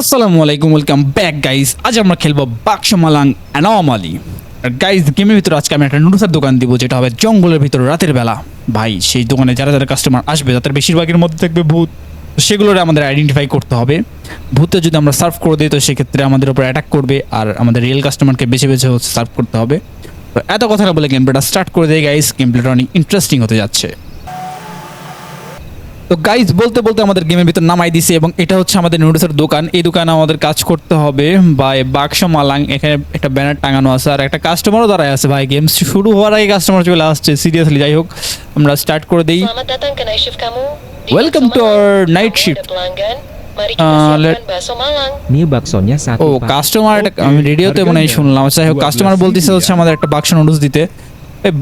আসসালামু আলাইকুম welcome back guys আজ আমরা খেলব বাক্স মালাং অ্যানমালি গাইস গেমের ভিতরে আজকে আমি একটা নুডলসের দোকান দিব, যেটা হবে জঙ্গলের ভিতরে রাতের বেলা। ভাই, সেই দোকানে যারা যারা কাস্টমার আসবে, তাদের বেশিরভাগের মধ্যে থাকবে ভূত। সেগুলোর আমাদের আইডেন্টিফাই করতে হবে। ভূতে যদি আমরা সার্ভ করে দিই, তো সেক্ষেত্রে আমাদের উপর অ্যাটাক করবে, আর আমাদের রিয়েল কাস্টমারকে বেছে বেছে সার্ভ করতে হবে। তো এত কথা বলে গেম প্লেটা স্টার্ট করে দেয় গাইস গেম প্লেটা অনেক ইন্টারেস্টিং হতে যাচ্ছে। তো গাইজ বলতে বলতে আমাদের গেমের ভিতর নামাই দিছে এবং এটা হচ্ছে আমাদের নুডলসের দোকান। এই দোকানে আমাদের কাজ করতে হবে বা বাক্স মালাং। এখানে একটা ব্যানার টাঙানো আছে আর একটা কাস্টমারও দাঁড়ায় আছে ভাই। গেম শুরু হওয়ার আগে কাস্টমার চলে আসছে। সিরিয়াসলি যাই হোক আমরা স্টার্ট করে দিই। Welcome Malang. Ini baksonya satu. ও কাস্টমার আমি রেডিওতে মনে হয় শুনলাম। যাই হোক কাস্টমার বলতেছে হচ্ছে আমাদের একটা বাক্স নুডলস দিতে।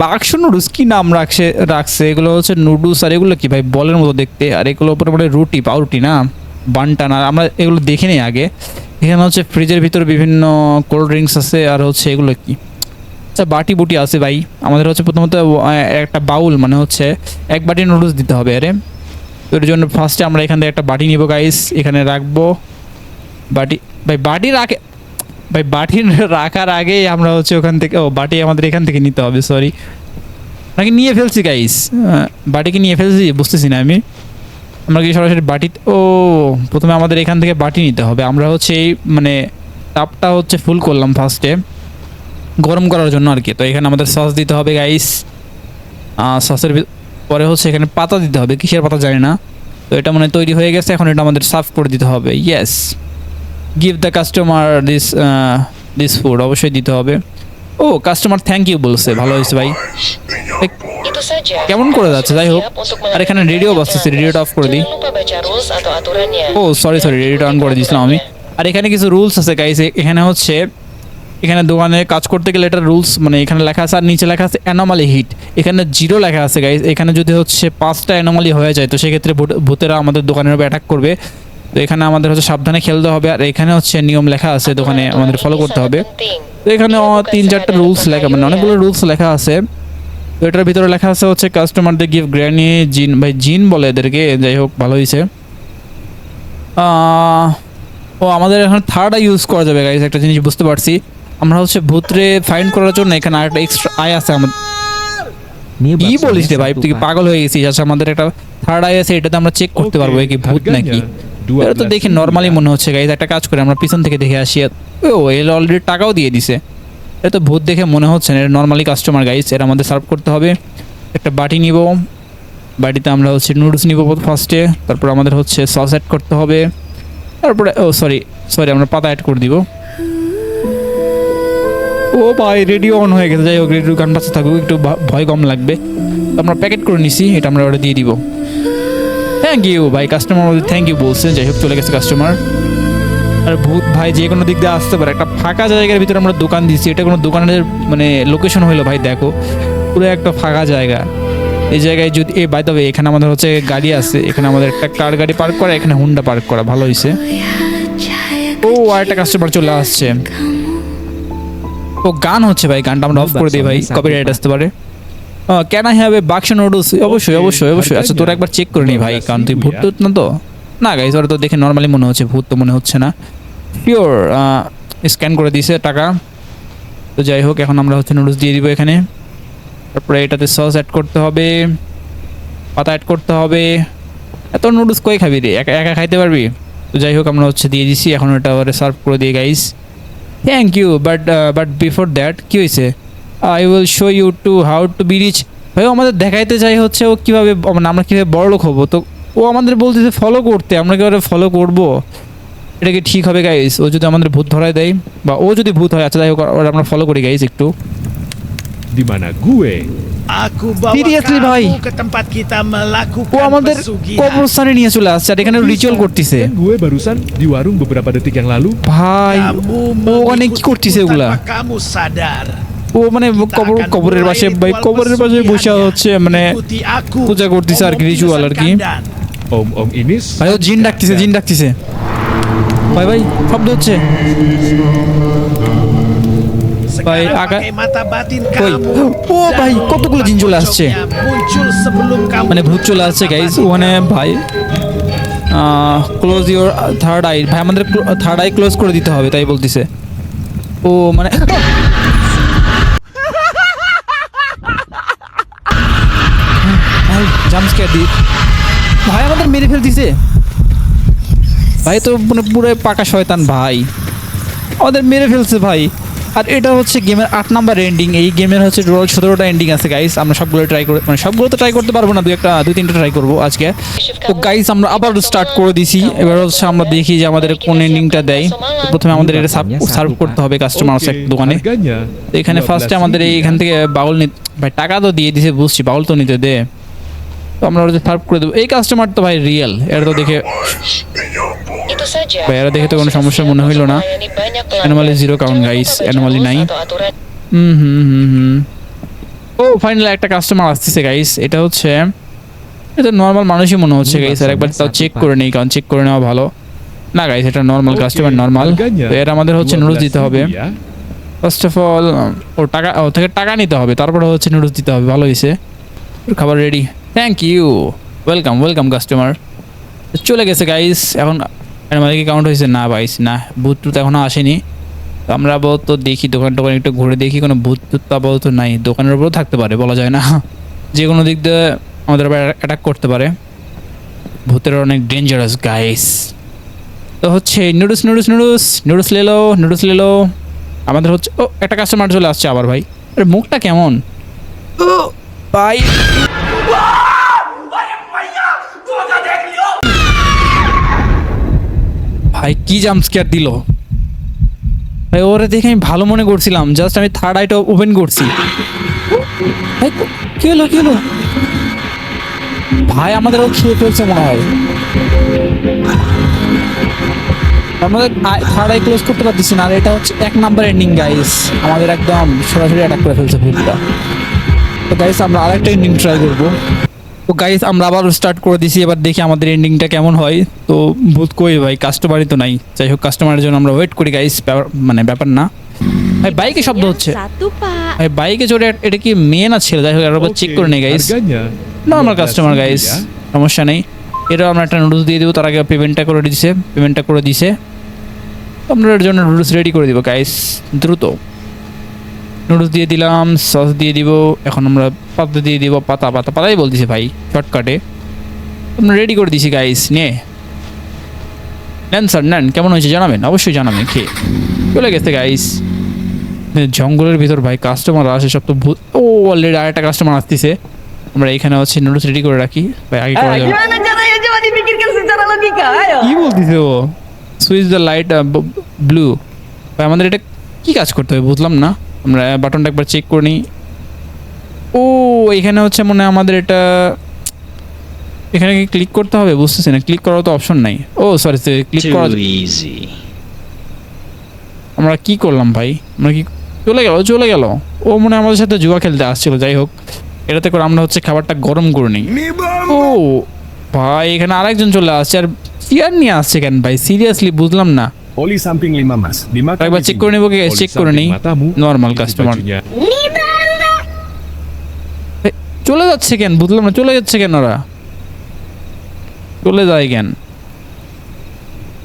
বাক্স নুডলস কি নাম রাখছে রাখছে? এগুলো হচ্ছে নুডলস আর এগুলো কি ভাই? বলের মতো দেখতে। আর এগুলো উপরে বলে রুটি, পাউরুটি না? বানটান, আর আমরা এগুলো দেখে নিই আগে। এখানে হচ্ছে ফ্রিজের ভিতরে বিভিন্ন কোল্ড ড্রিঙ্কস আছে, আর হচ্ছে এগুলো কি? আচ্ছা বাটি বুটি আছে ভাই। আমাদের হচ্ছে প্রথমত একটা বাউল মানে হচ্ছে এক বাটি নুডলস দিতে হবে, আরে। তো এর জন্য ফার্স্টে আমরা এখান থেকে একটা বাটি নিব গাইস এখানে রাখব। বাটি, ভাই, বাটি রাখে ভাই, বাটি রাখার আগেই আমরা হচ্ছে ওখান থেকে, ও, বাটি আমাদের এখান থেকে নিতে হবে সরি নাকি নিয়ে ফেলছি গাইস বাটিকে নিয়ে ফেলছি? বুঝতেছি না আমি। আমরা কি সরাসরি বাটি, ও, প্রথমে আমাদের এখান থেকে বাটি নিতে হবে। আমরা হচ্ছে এই মানে তাপটা হচ্ছে ফুল করলাম ফার্স্টে গরম করার জন্য আর কি। তো এখানে আমাদের সস দিতে হবে গাইস সসের পরে হচ্ছে এখানে পাতা দিতে হবে। কিসের পাতা জানি না। তো এটা মানে তৈরি হয়ে গেছে, এখন এটা আমাদের সার্ভ করে দিতে হবে। Yes give the customer this this food অবশ্যই দিতে হবে। ও কাস্টমার থ্যাংক ইউ বলছে। ভালো হয়েছে ভাই। কেমন করে যাচ্ছে? যাই হোক। আর এখানে রেডিও বাজতেছে। রেডিওটা অফ করে দিই. ও সরি সরি রেডিওটা অন করে দিয়েছিলাম আমি। আর এখানে কিছু রুলস আছে গাইস এখানে হচ্ছে এখানে দোকানে কাজ করতে গেলে এটা রুলস মানে এখানে লেখা আছে আর নিচে লেখা আছে অ্যানোমালি হিট এখানে জিরো লেখা আছে গাইস এখানে যদি হচ্ছে পাঁচটা অ্যানোমালি হয়ে যায় তো সেক্ষেত্রে ভূত- ভূতেরা আমাদের দোকানের উপর অ্যাটাক করবে। তো এখানে আমাদের হচ্ছে সাবধানে খেলতে হবে আর এখানে হচ্ছে নিয়ম লেখা আছে দোকানে আমাদের ফলো করতে হবে। তো এখানে তিন চারটা রুলস লেখা মানে অনেকগুলো রুলস লেখা আছে। তো এটার ভিতরে লেখা আছে হচ্ছে কাস্টমারদের গিফট গ্র্যানি জিন ভাই জিন বলে এদেরকে যাই হোক ভালো হয়েছে ও আমাদের এখন থার্ড আই ইউজ করা যাবে গাইজ একটা জিনিস বুঝতে পারছি। আমরা হচ্ছে ভূতরে ফাইন্ড করার জন্য এখানে আরেকটা এক্সট্রা আই আছে আমাদের। কি বলিস রে ভাই তুই পাগল হয়ে গেছিস আচ্ছা আমাদের একটা থার্ড আই আছে এটাতে আমরা চেক করতে পারব কি ভূত নাকি? 12 এটা তো দেখে নর্মালি মনে হচ্ছে গাইজ একটা কাজ করে আমরা পিছন থেকে দেখে আসি। ও এর অলরেডি টাকাও দিয়ে দিছে। এটা তো ভূত দেখে মনে হচ্ছে না এটা নর্মালি কাস্টমার গাইজ এর আমাদের সার্ভ করতে হবে। একটা বাটি নিব। বাটিতে আমরা হচ্ছে নুডলস নিব ফার্স্টে তারপর আমাদের হচ্ছে সস অ্যাড করতে হবে। তারপরে ও সরি সরি আমরা পাতা অ্যাড করে দিব। ও ভাই রেডিও অন হয়ে গেছে। যাই হোক রেডিও গান বাজতে থাকুক একটু ভয় কম লাগবে। আমরা প্যাকেট করে নিছি এটা আমরা ওটা দিয়ে দিব। থ্যাংক ইউ ভাই কাস্টমার থ্যাংক ইউ বলছে যাই হোক চলে গেছে কাস্টমার আর ভূত ভাই যে কোনো দিক দিয়ে আসতে পারে একটা ফাঁকা জায়গার ভিতরে আমরা দোকান দিচ্ছি এটা কোনো দোকানের মানে লোকেশন হইল ভাই দেখো। পুরো একটা ফাঁকা জায়গা। এই জায়গায় যদি এ বাই তবে এখানে আমাদের হচ্ছে গাড়ি আছে এখানে আমাদের একটা কার গাড়ি পার্ক করা এখানে হুন্ডা পার্ক করা ভালো হয়েছে। ও আর একটা কাস্টমার চলে আসছে। ও গান হচ্ছে ভাই গানটা আমরা অফ করে দিই ভাই কপিরাইট আসতে পারে। ক্যান আই হ্যাভ এ বাক্স নুডলস অবশ্যই অবশ্যই অবশ্যই। আচ্ছা তোরা একবার চেক করে নি ভাই কারণ তুই ভূত টুত না তো? না গাইজ ওরা তো দেখে নর্মালি মনে হচ্ছে ভূত তো মনে হচ্ছে না। পিওর স্ক্যান করে দিয়েছে টাকা। তো যাই হোক এখন আমরা হচ্ছে নুডলস দিয়ে দিব এখানে। তারপরে এটাতে সস অ্যাড করতে হবে পাতা অ্যাড করতে হবে। এত নুডলস কই খাবি রে? একা একা খাইতে পারবি? তো যাই হোক আমরা হচ্ছে দিয়ে দিছি এখন এটা আবার সার্ভ করে দিই guys thank you but but before that কী হয়েছে I will show you to how to be rich ভাই ও আমাদের দেখাইতে চাই হচ্ছে ও কীভাবে মানে আমরা কীভাবে বড়লোক হব। তো ও আমাদের বলতেছে ফলো করতে আমরা কীভাবে ফলো করব? এটা কি ঠিক হবে গাইস ও যদি আমাদের ভূত ধরায় দেয় বা ও যদি ভূত হয় আচ্ছা যাই হোক আমরা ফলো করি গাইস একটু। di mana gue Aku bawa Seriously, kamu ke tempat kita ও আমাদের কবরস্থানে নিয়ে চলে আসছে আর এখানে রিচুয়াল করতেছে। kan gue barusan di warung beberapa detik yang lalu ভাই ও অনেক কি করতেছে kamu sadar. ও মানে কবর কবরের পাশে ভাই কবরের পাশে বসে হচ্ছে মানে. পূজা করতেছে আর কি, ritual আর কি। ভাই ও জিন ডাকতেছে জিন ডাকতেছে ভাই ভাই শব্দ হচ্ছে Woi. kamu. Oh, Dan baik. কতগুলো জিন চলে আসছে। মানে ভূত চলে আসছে গাইজ ওখানে ভাই ক্লোজ ইউর থার্ড আই ভাই আমাদের থার্ড আই ক্লোজ করে দিতে হবে তাই বলতিছে ও মানে ভাই জাম্পস্কেয়ার দি। ভাই আমাদের মেরে ফেলতিছে। ভাই তো মানে পুরো পাকা শয়তান ভাই। আমাদের মেরে ফেলছে ভাই। আর এটা হচ্ছে গেমের আট নাম্বার এন্ডিং এই গেমের হচ্ছে সতেরোটা এন্ডিং আছে গাইস আমরা সবগুলো ট্রাই করে মানে সবগুলো তো ট্রাই করতে পারব না দুই একটা দুই তিনটা ট্রাই করব আজকে। তো গাইস আমরা আবার স্টার্ট করে দিছি। এবার হচ্ছে আমরা দেখি যে আমাদের কোন এন্ডিংটা দেয়। প্রথমে আমাদের এটা সার্ভ করতে হবে কাস্টমার Oke, দোকানে। এখানে ফার্স্টে আমাদের এই এখান থেকে বাউল ভাই টাকা তো দিয়ে দিছে বুঝছি। বাউল তো নিতে দে। তো আমরা ওটা সার্ভ করে দেবো। এই কাস্টমার তো ভাই রিয়েল এটা তো দেখে saja. Bayar দেখে তো কোনো সমস্যা মনে হইল না। Melayani zero count guys atau aturan. হুম হুম হুম হুম। ও ফাইনালি একটা কাস্টমার আসতেছে গাইস এটা হচ্ছে এটা নর্মাল মানুষই মনে হচ্ছে গাইস আর একবার তাও চেক করে নেই কারণ চেক করে নেওয়া ভালো। না গাইস এটা নর্মাল কাস্টমার নর্মাল তো এর আমাদের হচ্ছে নুডলস দিতে হবে। ফার্স্ট অফ অল ও টাকা ও থেকে টাকা নিতে হবে। তারপরে হচ্ছে নুডলস দিতে হবে। ভালো হয়েছে খাবার ready thank you welcome welcome customer চলে গেছে গাইস এখন আমাদের কি কাউন্ট হয়েছে? না, ভাইস, না, ভূত টুত এখনও আসেনি। তো আমরা আপাতত দেখি, দোকান টোকান একটু ঘুরে দেখি। কোনো ভূত টুত তো আপাতত নাই। দোকানের উপরেও থাকতে পারে, বলা যায় না। যে কোনো দিক দিয়ে আমাদের আবার অ্যাটাক করতে পারে। ভূতের অনেক ডেঞ্জারাস গাইস তো হচ্ছে নুডলস নুডলস নুডলস নুডলস লেলো নুডলস লেলো আমাদের হচ্ছে ও, একটা কাস্টমার চলে আসছে আবার, ভাই। আরে, মুখটা কেমন? ও, ভাই। ভাই, কি জাম্প স্কেয়ার দিল? ভাই, ওরে দেখে আমি ভালো মনে করছিলাম জাস্ট আমি থার্ড আইটা ওপেন করছি। ভাই, কি হলো কি হলো? ভাই, আমাদের ও খেয়ে ফেলছে মনে হয়। আমাদের থার্ড আই ক্লোজ করতে পারতেছি না, আর এটা হচ্ছে এক নাম্বার এন্ডিং গাইস আমাদের একদম সরাসরি অ্যাটাক করে ফেলছে ভুলটা তো গাইস আমরা আরেকটা এন্ডিং ট্রাই করব। তো গাইস আমরা আবার স্টার্ট করে দিছি এবার দেখি আমাদের এন্ডিংটা কেমন হয়। তো ভূত কই ভাই? কাস্টমারই তো নাই। যাই হোক কাস্টমারের জন্য আমরা ওয়েট করি গাইস মানে ব্যাপার না। ভাই বাইকে শব্দ হচ্ছে। ভাই বাইকে চড়ে এটা কি মেয়ে না ছেলে? যাই হোক একবার চেক করে নেই গাইস নর্মাল কাস্টমার গাইস সমস্যা নেই। এটা আমরা একটা নুডলস দিয়ে দেবো তার আগে পেমেন্টটা করে দিছে পেমেন্টটা করে দিছে। আমরা এর জন্য নুডলস রেডি করে দিব গাইস দ্রুত। নুডলস দিয়ে দিলাম, সস দিয়ে দিব, এখন আমরা পাতা দিয়ে দিব, পাতা পাতা, পাতাই বলতেছি ভাই শর্টকাটে আমরা রেডি করে দিছি গাইস নে নেন স্যার নেন, কেমন হয়েছে জানাবেন? অবশ্যই জানাবেন, খেয়ে। চলে গেছে গাইস জঙ্গলের ভিতর, ভাই কাস্টমার আসে, সব তো ও অলরেডি আরেকটা কাস্টমার আসতেছে। আমরা এখানে হচ্ছে নুডলস রেডি করে রাখি। ভাই, আগে করা যাবে. কি ও? সুইচ দ্য লাইট ব্লু ভাই, আমাদের এটা কি কাজ করতে হবে, বুঝলাম না। আমরা বাটনটা একবার চেক করে নিই। ও এখানে হচ্ছে মনে আমাদের এটা এখানে কি ক্লিক করতে হবে? বুঝতেছি না ক্লিক করার তো অপশন নাই। ও সরি ক্লিক করা easy. আমরা কি করলাম ভাই? আমরা কি চলে গেল চলে গেল। ও মনে আমাদের সাথে জুয়া খেলতে আসছিল যাই হোক। এটাতে করে আমরা হচ্ছে খাবারটা গরম করে নিই। ও ভাই এখানে আরেকজন চলে আসছে আর চেয়ার নিয়ে আসছে কেন ভাই? সিরিয়াসলি বুঝলাম না। Oli samping 5 mas. Oli check করে samping নেই matamu, normal ini customer bajunya. চলে যাচ্ছে কেন বুঝলাম না চলে যাচ্ছে কেন ওরা চলে যায় কেন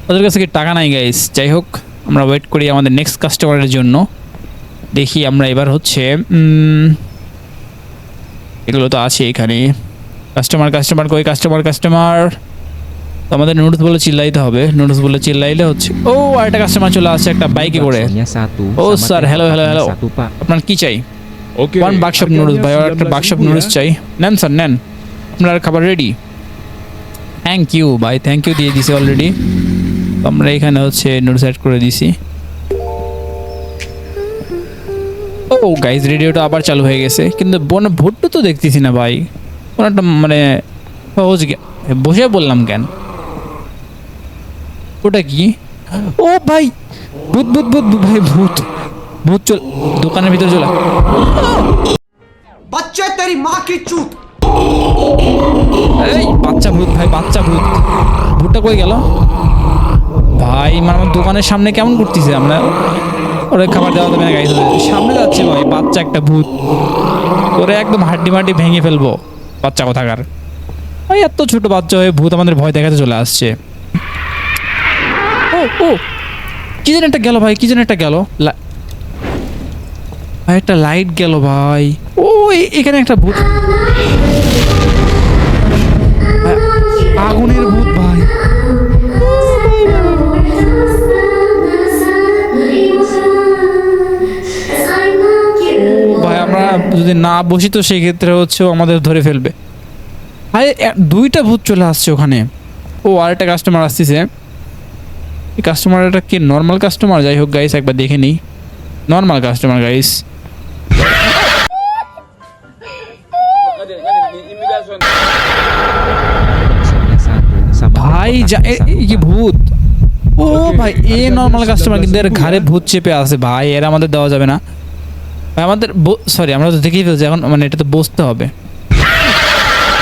ওদের কাছে কি টাকা নাই গাইস যাই হোক আমরা ওয়েট করি আমাদের নেক্সট কাস্টমারের জন্য দেখি আমরা এবার হচ্ছে এগুলো তো আছে এখানে কাস্টমার কাস্টমার কই কাস্টমার কাস্টমার আমাদের নুডলস বলে চিল্লাইতে হবে। নুডলস বলে চিল্লাইলে হচ্ছে ও আরেকটা কাস্টমার চলে আসছে একটা বাইকে করে। ও স্যার হ্যালো হ্যালো pak. আপনার কি চাই? ওকে ওয়ান harganya নুডলস ভাই আর একটা 19.000 বাক্সপ ya. নুডলস চাই নেন স্যার নেন। আপনার খাবার রেডি থ্যাংক ইউ ভাই থ্যাংক ইউ দিয়ে দিছি অলরেডি আমরা এখানে হচ্ছে নুডলস অ্যাড করে দিছি। ও গাইজ রেডিওটা আবার চালু হয়ে গেছে। কিন্তু বন ভোটটা তো দেখতেছি না ভাই। কোনো একটা মানে সহজ বসে বললাম কেন? ওটা কি? ও ভাই ভূত ভূত ভূত ভাই ভূত। ভূত চল দোকানের ভিতরে চলা। বাচ্চা তোর মা কি চুত? এই বাচ্চা ভূত ভাই বাচ্চা ভূত। ভূতটা কই গেল? ভাই মানে আমার দোকানের সামনে কেমন করতেছে আমরা? ওরে খাবার দেওয়া যাবে না সামনে যাচ্ছে ভাই বাচ্চা একটা ভূত। ওরে একদম হাড্ডি মাটি ভেঙে ফেলব। বাচ্চা কোথাকার? ওই এত ছোট বাচ্চা হয়ে ভূত আমাদের ভয় দেখাতে চলে আসছে। ও ও। কি যেন একটা গেল ভাই, কি যেন একটা গেল। ভাই, একটা লাইট গেল ভাই। ও এখানে একটা ভূত। আগুনের ভূত ভাই। ভাই, আমরা যদি না বসি তো সেই ক্ষেত্রে হচ্ছে আমাদের ধরে ফেলবে। ভাই দুইটা ভূত চলে আসছে ওখানে। ও, আরেকটা কাস্টমার আসতেছে। এই কাস্টমারটা কি নর্মাল কাস্টমার যাই হোক গাইস একবার দেখে নিই। নর্মাল কাস্টমার গাইস ভাই কি ভূত। ও ভাই এ নর্মাল কাস্টমার কিন্তু এর ঘাড়ে ভূত চেপে আছে ভাই এর আমাদের দেওয়া যাবে না। ভাই আমাদের সরি আমরা তো দেখেই ফেলছি এখন মানে এটা তো বসতে হবে।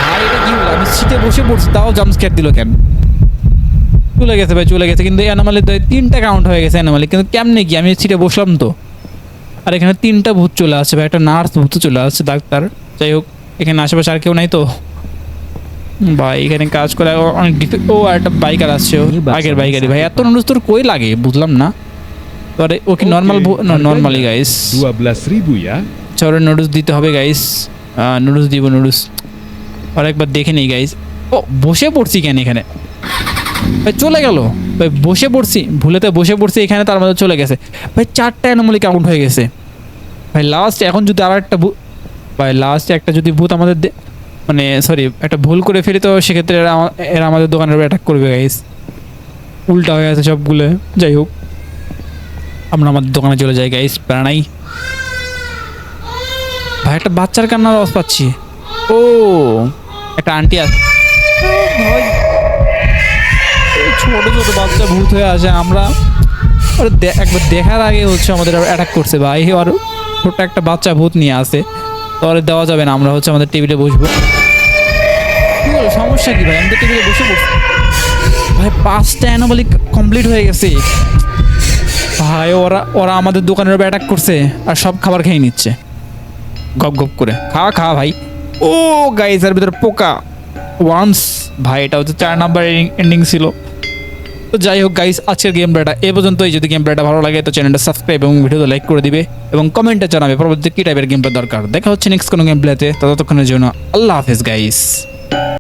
ভাই এটা কি হলো? আমি সিটে বসে পড়ছি তাও জাম্প স্ক্যার দিল কেন? চলে গেছে ভাই চলে গেছে। কিন্তু অ্যানামালি তিনটা কাউন্ট হয়ে গেছে অ্যানামালি কিন্তু কেমনে কি? আমি সিটে বসলাম তো। আর এখানে তিনটা ভূত চলে আসছে ভাই একটা নার্স ভূত চলে আসছে ডাক্তার। যাই হোক এখানে আশেপাশে আর কেউ নাই তো। ভাই এখানে কাজ করে অনেক ডিফি ও আর একটা বাইকার আসছে আগের বাচ্চা। বাইকারই ভাই এত। নুডলস তোর কই লাগে? বুঝলাম না। পরে ও কি Oke, normal normally guys 12.000 ya. চরে নুডলস দিতে হবে গাইস নুডলস দিব নুডলস আর একবার দেখে নেই গাইস ও বসে পড়ছি কেন এখানে? ভাই, চলে গেল। ভাই, বসে পড়ছি, ভুলেতে বসে পড়ছি, এখানে তার মধ্যে চলে গেছে। ভাই চারটা অ্যানোমালি কাউন্ট হয়ে গেছে। ভাই লাস্ট এখন যদি আর একটা ভাই লাস্টে একটা যদি ভূত আমাদের মানে সরি একটা ভুল করে ফেলি, তো সেক্ষেত্রে এরা এরা আমাদের দোকানের উপর অ্যাটাক করবে গাইস উল্টা হয়ে আছে সবগুলো। যাই হোক, আমরা আমাদের দোকানে চলে যাই গাইস প্রাণাই ভাই, একটা বাচ্চার কান্নার আওয়াজ পাচ্ছি। ও, একটা আন্টি আছে। ছোট ছোট বাচ্চা ভূত হয়ে আছে আমরা একবার দেখার আগে হচ্ছে আমাদের অ্যাটাক করছে ভাই। আর ছোট্ট একটা বাচ্চা ভূত নিয়ে আসে। তো ওরা দেওয়া যাবে না, আমরা হচ্ছে আমাদের টেবিলে বসবো। সমস্যা কি ভাই? আমি তো টেবিলে বসে পড়ছি। ভাই, পাঁচটা অ্যানোমালি কমপ্লিট হয়ে গেছে। ভাই, ওরা ওরা আমাদের দোকানের উপর অ্যাটাক করছে আর সব খাবার খেয়ে নিচ্ছে। গপ গপ করে। খাওয়া খাওয়া ভাই। ও গাইস এর ভিতরে পোকা। ওয়ার্মস ভাই, এটা হচ্ছে চার নাম্বার এন্ডিং ছিল। তো যাই হোক গাইস আজকের গেম প্লেটা এ পর্যন্তই। যদি গেম প্লেটা ভালো লাগে, তো চ্যানেলটা সাবস্ক্রাইব এবং ভিডিওতে লাইক করে দিবে এবং কমেন্টে জানাবে পরবর্তীতে কী টাইপের গেম প্লে দরকার। দেখা হচ্ছে নেক্সট কোনো গেম প্লেতে ততক্ষণের জন্য আল্লাহ হাফেজ গাইস